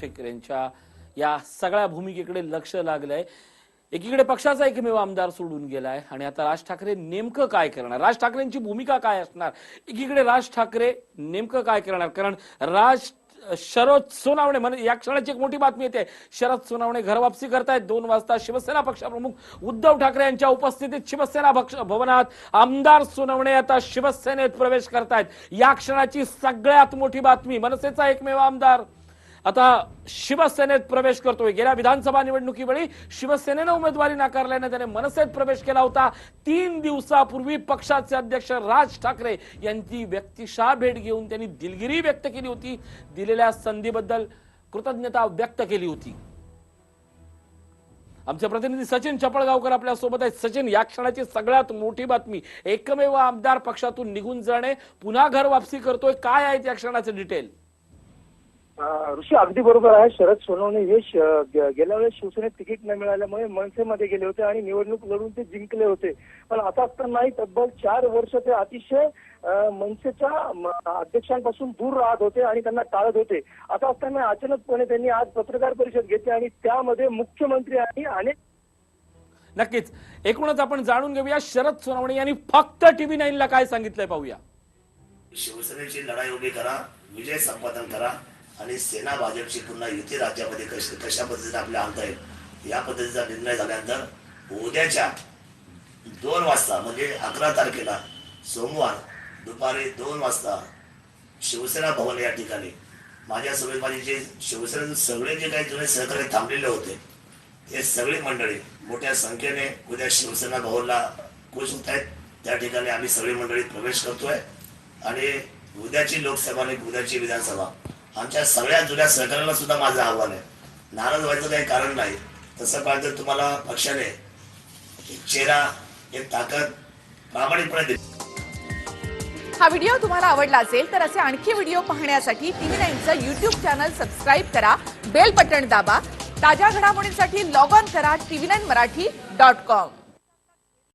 ठाकरेंच्या या सगळ्या भूमिकेकडे लक्ष लागलंय. एकीकडे पक्षाचा एकमेव आमदार सोडून गेलाय आणि आता राज ठाकरे नेमकं काय करणार? राज ठाकरेंची भूमिका काय असणार? एकीकडे राज ठाकरे नेमकं काय करणार? कारण राज शरद सोनावणे म्हणजे या क्षणाची एक मोठी बातमी येते. शरद सोनावणे घरवापसी करतायत. दोन वाजता शिवसेना पक्षप्रमुख उद्धव ठाकरे यांच्या उपस्थितीत शिवसेना पक्ष भवनात आमदार सोनावणे आता शिवसेनेत प्रवेश करतायत. या क्षणाची सगळ्यात मोठी बातमी मनसेचा एकमेव आमदार. आता शिवसेनेत प्रवेश करतोय. गेल्या विधानसभा निवडणुकीवेळी शिवसेनेनं उमेदवारी नाकारल्याने त्याने मनसेत प्रवेश केला होता. तीन दिवसापूर्वी पक्षाचे अध्यक्ष राज ठाकरे यांची व्यक्तिशा भेट घेऊन त्यांनी दिलगिरी व्यक्त केली होती. दिलेल्या संधीबद्दल कृतज्ञता व्यक्त केली होती. आमचे प्रतिनिधी सचिन चपळगावकर आपल्यासोबत आहेत. सचिन या क्षणाची सगळ्यात मोठी बातमी एकमेव आमदार पक्षातून निघून जाणे पुन्हा घर वापसी करतोय. काय आहेत या क्षणाचे डिटेल? ऋषी अगदी बरोबर आहे. शरद सोनवणे हे गेल्या वेळेस शिवसेनेत तिकीट न मिळाल्यामुळे मनसेमध्ये गेले होते आणि निवडणूक लढून ते जिंकले होते. पण आता असताना नाही तब्बल चार वर्ष ते अतिशय मनसेच्या म- अध्यक्षांपासून दूर राहत होते आणि त्यांना टाळत होते. आता असताना अचानकपणे त्यांनी आज पत्रकार परिषद घेतली आणि त्यामध्ये मुख्यमंत्री आणि अनेक नक्कीच. एकूणच आपण जाणून घेऊया शरद सोनवणे यांनी फक्त टीव्ही नाईनला काय सांगितलंय पाहूया. शिवसेनेची लढाई उभी करा विजय संपादन करा आणि सेना भाजपची पुन्हा युती राज्यामध्ये कश कशा पद्धतीने आपल्या आणता येईल या पद्धतीचा निर्णय झाल्यानंतर उद्याच्या दोन वाजता म्हणजे अकरा तारखेला सोमवार दुपारी दोन वाजता शिवसेना भवन या ठिकाणी माझ्यासोबत माझे जे शिवसेनेचे सगळे जे काही जुने सहकारी थांबलेले होते हे सगळी मंडळी मोठ्या संख्येने उद्या शिवसेना भवनला खुश होत आहेत. त्या ठिकाणी आम्ही सगळी मंडळी प्रवेश करतोय. आणि उद्याची लोकसभा आणि उद्याची विधानसभा आमच्या सगळ्या जुन्या सहकार्याला सुद्धा माझं आव्हान आहे. नाराज व्हायचं काही कारण नाही. तसं पाहिजे तुम्हाला पक्षाने एक चेहरा एक ताकद प्रामाणिकपणे दिली. हा व्हिडिओ तुम्हाला आवडला असेल तर असे आणखी व्हिडिओ पाहण्यासाठी टीव्ही नाईनचं युट्यूब चॅनल सबस्क्राईब करा बेल बटन दाबा ताज्या घडामोडींसाठी लॉग ऑन करा TV nine Marathi dot com.